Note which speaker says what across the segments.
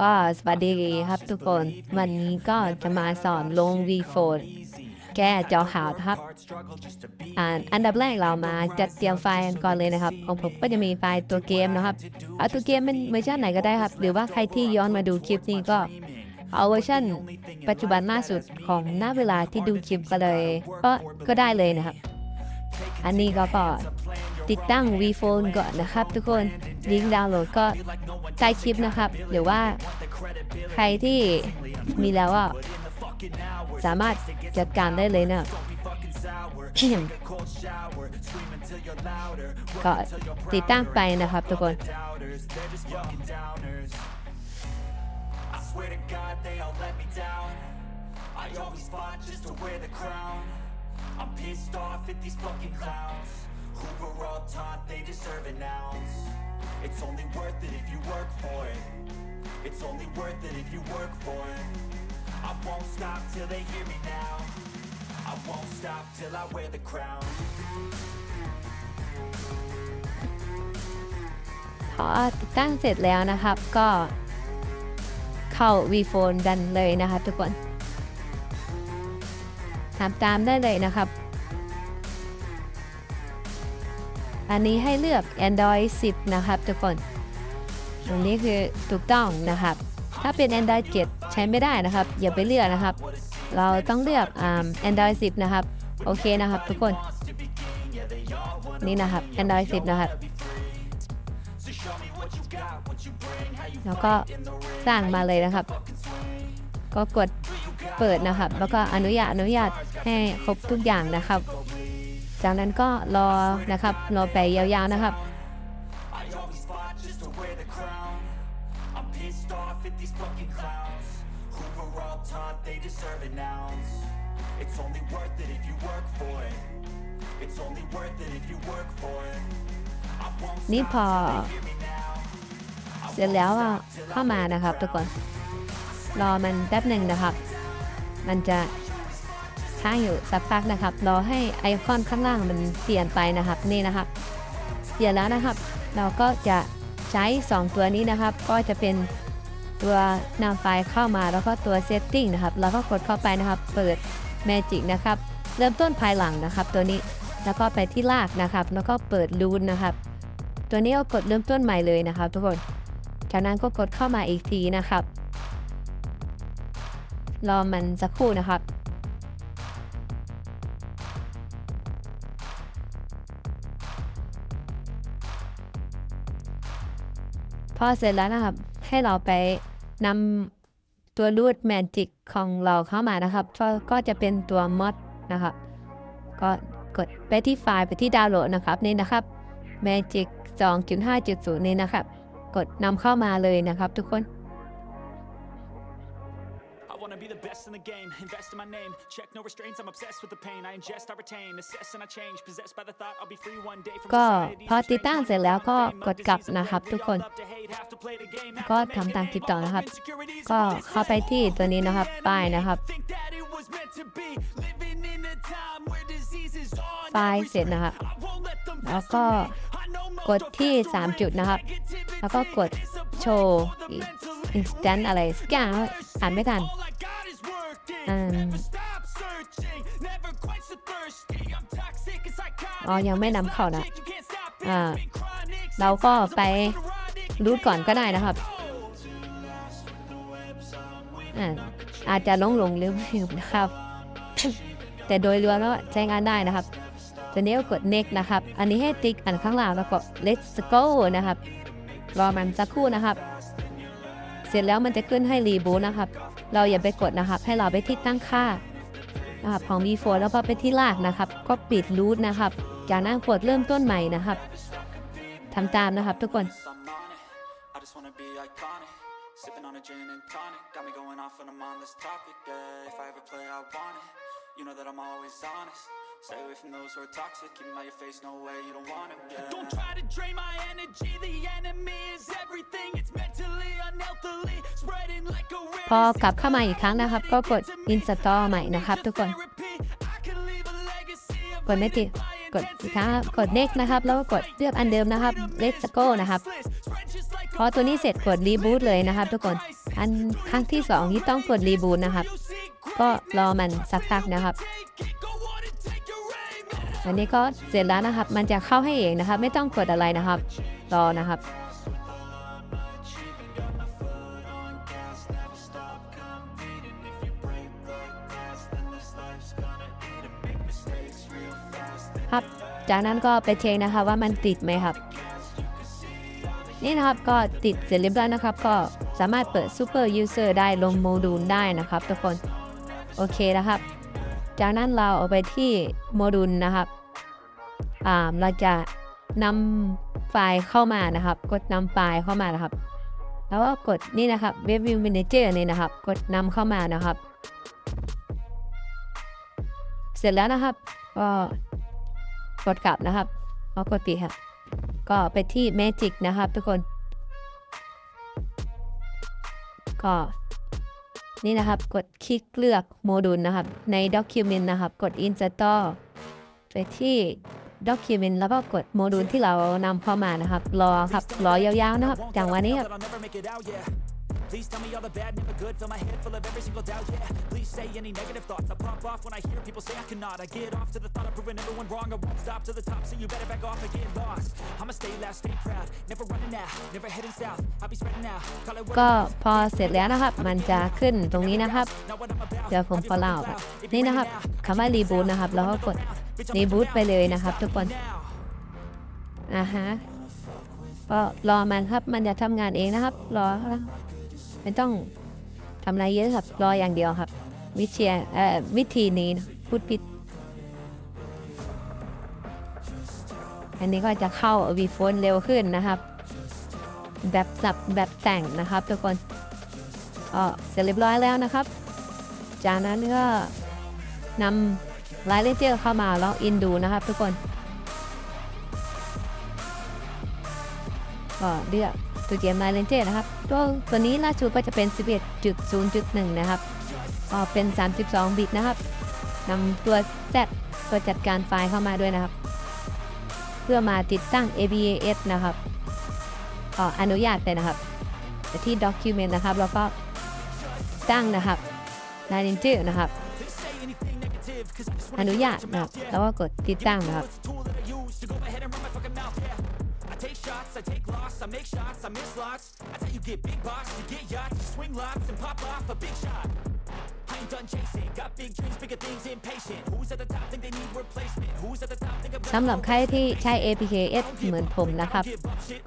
Speaker 1: ก็สวัสดีครับทุกคน วันนี้ก็จะมาสอนลง V4 แก้จอขาวนะครับอ่าอันดับแรกเรามาจัดเตรียมไฟล์ก่อนเลยนะครับ ของผมก็จะมีไฟล์ตัวเกมนะครับ เอาตัวเกมเป็นเวอร์ชันไหนก็ได้ครับ หรือว่าใครที่ย้อนมาดูคลิปนี้ก็เอาเวอร์ชันปัจจุบันล่าสุดของหน้าเวลาที่ดูคลิปก็เลยก็ก็ได้เลยนะครับ อันนี้ก็ก็ ติดตั้ง v p h o n e ก่อนนะครับ ทุกคนลิงก์ดาวน์โหลดก็ใต้คลิปนะครับหรือว่าใครที่มีแล้วอะสามารถจัดการได้เลยนะก็ติดตั้งไปนะครับทุกคน
Speaker 2: I'm pissed off at these fucking clowns Who were all taught they deserve an ounce It's only worth it if you work for it It's only worth it if you work for it I won't stop till they hear me now I won't stop till I wear the crown
Speaker 1: พอติดตั้งเสร็จแล้วนะครับก็เข้า V-Phone ดันเลยนะครับทุกคนทำตามได้เลยนะครับ อันนี้ให้เลือก Android 10 นะครับทุกคน ตรงนี้คือถูกต้องนะครับ ถ้าเป็น Android 7 ใช้ไม่ได้นะครับ อย่าไปเลือกนะครับ เราต้องเลือกอ่า Android 10 นะครับ โอเคนะครับทุกคน นี่นะครับ Android 10 นะครับ แล้วก็สร้างมาเลยนะครับ ก็กดเปิดนะครับ แล้วก็อนุญาตอนุญาตให้ครบทุกอย่างนะครับ จากนั้นก็รอนะครับรอไปยาวๆนะครับนี่พอเสร็จแล้วอะเข้ามานะครับทุกคน รอมันแป๊บหนึ่งนะครับ มันจะ ค้างอยู่สักพักนะครับรอให้ไอคอนข้างล่างมันเปลี่ยนไปนะครับนี่นะครับเปลี่ยนแล้วนะครับ เราก็จะใช้ 2 ตัวนี้นะครับ ก็จะเป็นตัวนำไฟล์เข้ามาแล้วก็ตัว setting นะครับแล้วก็กดเข้าไปนะครับ เปิด Magic นะครับ เริ่มต้นภายหลังนะครับ ตัวนี้แล้วก็ไปที่ลากนะครับ แล้วก็เปิดรูนนะครับ ตัวนี้ก็กดเริ่มต้นใหม่เลยนะครับ ทุกคนจากนั้นก็กดเข้ามาอีกทีนะครับรอมันสักครู่นะครับ พอเสร็จแล้วนะครับ ให้เราไปนำตัวรูดแมจิกของเราเข้ามานะครับก็ก็จะเป็นตัวมอดนะครับก็กดไปที่ไฟล์ไปที่ดาวน์โหลดนะครับนี่นะครับ Magic 2.5.0 นี้นะครับ กดนำเข้ามาเลยนะครับทุกคน
Speaker 2: I wanna be the best in the game, invest in my name. Check no restraints, I'm obsessed with the pain. I ingest, I retain, assess and I change. Possessed by the thought I'll be free one day from
Speaker 1: ก็
Speaker 2: society's
Speaker 1: พอติดตั้งเสร็จแล้วก็กดกลับ
Speaker 2: restraints.
Speaker 1: นะครับทุกคน ก็ทำตามคลิปต่อนะครับ ก็เข้าไปที่ตัวนี้นะครับ ป้ายนะครับไฟล์เสร็จนะครับ แล้วก็กดที่ 3 จุดนะครับ แล้วก็กดโชว์ instant อะไรสักอาอ่านไม่ทันอ๋อ ยังไม่นำเข้านะ อ่า เราก็ไป รูทก่อนก็ได้นะครับ อาจจะลงหลงลืมลืมนะครับ แต่โดยรวมแล้วใช้งานได้นะครับตัวนี้ก็กด next นะครับ อันนี้ให้ติ๊กอันข้างล่างแล้วก็ let's go นะครับ รอมันสักครู่นะครับ เสร็จแล้วมันจะขึ้นให้ reboot นะครับ เราอย่าไปกดนะครับ ให้เราไปที่ตั้งค่านะครับของ V4 แล้วก็ไปที่ลากนะครับ ก็ปิด root นะครับ จากนั้นกดเริ่มต้นใหม่นะครับทำตามนะครับทุกคน
Speaker 2: just wanna be iconic. Sipping on a gin and tonic. Got me going off when I'm on this topic. Yeah, if I ever play, I want it. You know that I'm always honest. Stay away from those who are toxic. Keep 'em out your face, no way, you don't want it. Yeah. Don't try to drain my energy. The enemy is everything. It's mentally, unhealthily, spreading like a
Speaker 1: พอกลับเข้ามาอีกครั้งนะครับ ก็กด install ใหม่นะครับทุกคน กดไม่ติดกดอีกครั้งครับกด next นะครับ แล้วก็กดเลือกอันเดิมนะครับ let's go นะครับ พอตัวนี้เสร็จกด reboot เลยนะครับทุกคน อันครั้งที่สองที่ต้องกดรีบูตนะครับ ก็รอมันสักพักนะครับอันนี้ก็เสร็จแล้วนะครับ มันจะเข้าให้เองนะครับ ไม่ต้องกดอะไรนะครับ รอนะครับครับ จากนั้นก็ไปเช็คนะคะว่ามันติดไหมครับ นี่นะครับก็ติดเสร็จเรียบร้อยนะครับ ก็สามารถเปิด Super User ได้ลงโมดูลได้นะครับ ทุกคนโอเคนะครับ จากนั้นเราเอาไปที่โมดูลนะครับอ่าเราจะนำไฟล์เข้ามานะครับ กดนำไฟล์เข้ามานะครับ แล้วก็กดนี่นะครับ Web View Manager นี่นะครับ กดนำเข้ามานะครับ เสร็จแล้วนะครับ ก็กดกลับนะครับเอากดปิดครับ ก็ไปที่ Magic นะคะทุกคน ก็นี่นะครับ กดคลิกเลือกโมดูลนะครับ ใน Document นะครับ กด Install ไปที่ Document แล้วก็กดโมดูลที่เรานำเข้ามานะครับ รอครับ รอยาวๆนะครับจังหวะนี้ครับ
Speaker 2: I'll never make it out, yeah. Please tell me all the bad, never good. Fill my head full of every single doubt, yeah. Please say any negative thoughts. I pop off when I hear people say I cannot. I get off to the thought of proving everyone wrong. I won't stop to the top, so you better back off and get lost. I'ma stay loud, stay proud. Never running out, never heading south. I'll be spreading out. Call it what
Speaker 1: ก็พอเสร็จแล้วนะครับ มันจะขึ้นตรงนี้นะครับ
Speaker 2: not what I'm about.
Speaker 1: เดี๋ยวผมขอเล่าครับนี่นะครับคำว่ารีบูตนะครับ แล้วก็กดรีบูตไปเลยนะครับ ทุกคน อ่าฮะก็รอมันครับ มันจะทำงานเองนะครับ รอครับ ไม่ต้องทำอะไรเยอะครับ รออย่างเดียวครับ วิธีเอ่อวิธีนี้นะพูดผิด อันนี้ก็จะเข้าวีโฟนเร็วขึ้นนะครับ แบบสับแบบแต่งนะครับทุกคนก็เสร็จเรียบร้อยแล้วนะครับ จากนั้นก็นำรายเลเจอร์เข้ามาล็อกอินดูนะครับทุกคนก็เลือก ตัวเกม Line Ranger นะครับตัวตัวนี้ล่าสุดก็จะเป็น 11.0.1 นะครับ ก็เป็น 32 บิตนะครับนำตัว Z ตัวจัดการไฟล์เข้ามาด้วยนะครับ เพื่อมาติดตั้ง ABAS นะครับก็อนุญาตเลยนะครับไปที่ Document นะครับแล้วก็ตั้งนะครับ Line Ranger นะครับ อนุญาตนะครับแล้วก็กดติดตั้งนะครับ
Speaker 2: I take loss, I make shots, I miss lots. That's how you get big box, you get yachts, you swing lots and pop off a big shot. I ain't done chasing, got big dreams, bigger things, impatient. Who's at the top think they need replacement? Who's at the top think I'm
Speaker 1: สำหรับใครที่ใช้ APKS เหมือนผมนะครับ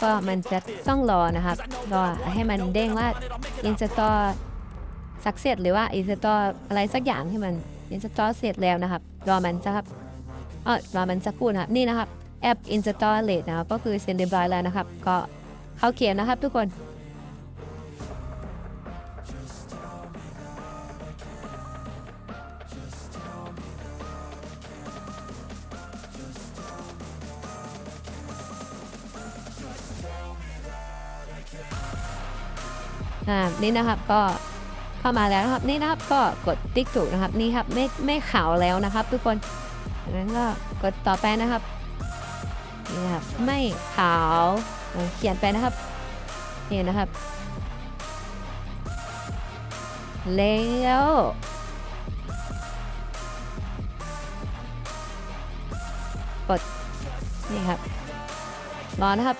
Speaker 1: ก็มันจะต้องรอนะครับ รอให้มันเด้งว่า install success หรือว่า install อะไรสักอย่างที่มัน install เสร็จแล้วนะครับ รอมันสักครับเออรอมันสักครู่นะครับ นี่นะครับ แอป install late นะครับก็คือเสร็จเรียบร้อยแล้วนะครับ ก็เขาเขียนนะครับทุกคนอ่านี่นะครับก็เข้ามาแล้วนะครับนี่นะครับก็กดติ๊กถูกนะครับนี่ครับไม่ไม่ขาวแล้วนะครับ ทุกคนงนั้นก็กดต่อไปนะครับ นี่นะครับ ไม่ขาวเอ่อเขียนไปนะครับ นี่นะครับ แล้วกดนี่ครับ รอนะครับ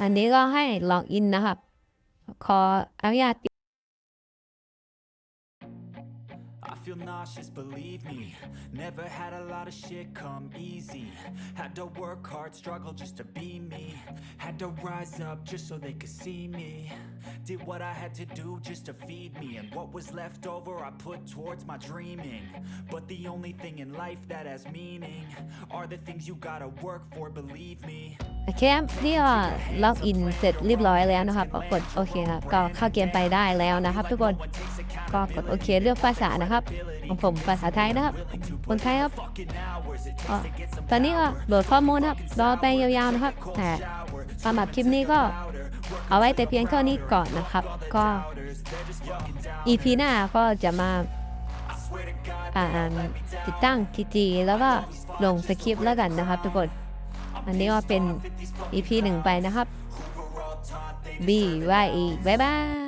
Speaker 1: อันนี้ก็ให้ลอกอินนะครับ ขออนุญาต
Speaker 2: I nauseous, believe me. Never had a lot of shit come easy. Had to work hard, struggle just to be me. Had to rise up just so they could see me. Did what I had to do just to feed me. And what was left over, I put towards my dreaming. But the only thing in life that has meaning are the things you gotta work for, believe me.
Speaker 1: โอเคครับนี่ก็ล็อกอินเสร็จเรียบร้อยแล้วนะครับก็กดโอเคครับก็เข้าเกมไปได้แล้วนะครับ ทุกคนก็กดโอเคเลือกภาษานะครับของผมภาษาไทยนะครับ คนไทยครับตอนนี้ก็โหลดข้อมูลครับรอไปยาวๆนะครับ แต่สำหรับคลิปนี้ก็เอาไว้แต่เพียงเท่านี้ก่อนนะครับ ก็ EP หน้าก็จะมาอ่านติดตั้ง TG แล้วก็ลงสคริปต์แล้วกันนะครับทุกคน อันนี้ก็เป็น EP หนึ่งไปนะครับ B Y E บ๊ายบาย